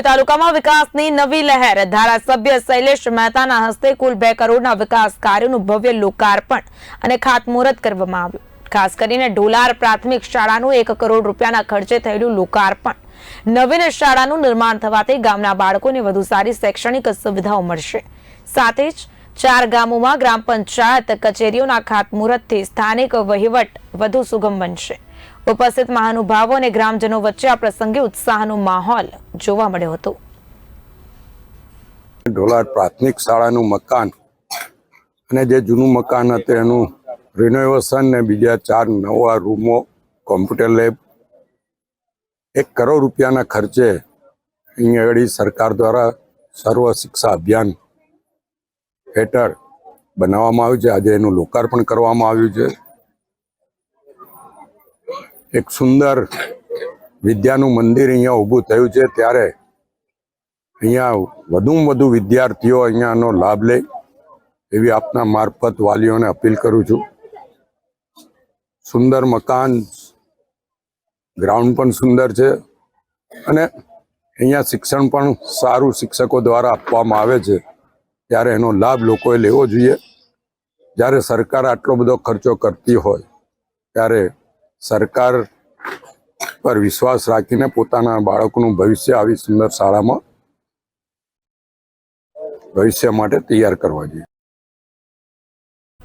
ડભોઈ તાલુકામાં વિકાસની નવી લહેર. ધારાસભ્ય શૈલેષ મહેતાના હસ્તે કુલ બે કરોડના વિકાસ કાર્યોનું ભવ્ય લોકાર્પણ અને ખાતમુહૂર્ત કરવામાં આવ્યું. ખાસ કરીને ઢોલાર પ્રાથમિક શાળાનું એક કરોડ રૂપિયાના ખર્ચે થયેલું લોકાર્પણ. નવીન શાળાનું નિર્માણ થવાથી ગામના બાળકોને વધુ સારી શૈક્ષણિક સુવિધાઓ મળશે. સાથે જ ચાર ગામોમાં ગ્રામ પંચાયત કચેરીઓના ખાતમુહૂર્તથી સ્થાનિક વહીવટ વધુ સુગમ બનશે. ઉપસ્થિત મહાનુભાવો અને ગ્રામજનો વચ્ચે આ પ્રસંગે ઉત્સાહનો માહોલ જોવા મળ્યો હતો. ઢોલાર પ્રાથમિક શાળાનું મકાન અને જે જૂનું મકાન હતું એનું રિનોવેશન ને બીજા ચાર નવા રૂમો કોમ્પ્યુટર લેબ એક કરોડ રૂપિયાના ખર્ચે અહીંયા સરકાર દ્વારા સર્વ શિક્ષા અભિયાન હેઠળ બનાવવામાં આવ્યું છે. આજે એનું લોકાર્પણ કરવામાં આવ્યું છે. એક સુંદર વિદ્યાનું મંદિર અહીંયા ઊભું થયું છે ત્યારે અહીંયા વધુમાં વધુ વિદ્યાર્થીઓ અહીંયાનો લાભ લે એવી આપના મારફત વાલીઓને અપીલ કરું છું. સુંદર મકાન, ગ્રાઉન્ડ પણ સુંદર છે અને અહીંયા શિક્ષણ પણ સારું શિક્ષકો દ્વારા આપવામાં આવે છે. ત્યારે એનો લાભ લોકોએ લેવો જોઈએ. જ્યારે સરકાર આટલો બધો ખર્ચો કરતી હોય, ત્યારે સરકાર પર વિશ્વાસ રાખીને પોતાના બાળકનું ભવિષ્ય આવી સુંદર શાળામાં ભવિષ્ય માટે તૈયાર કરવા જોઈએ.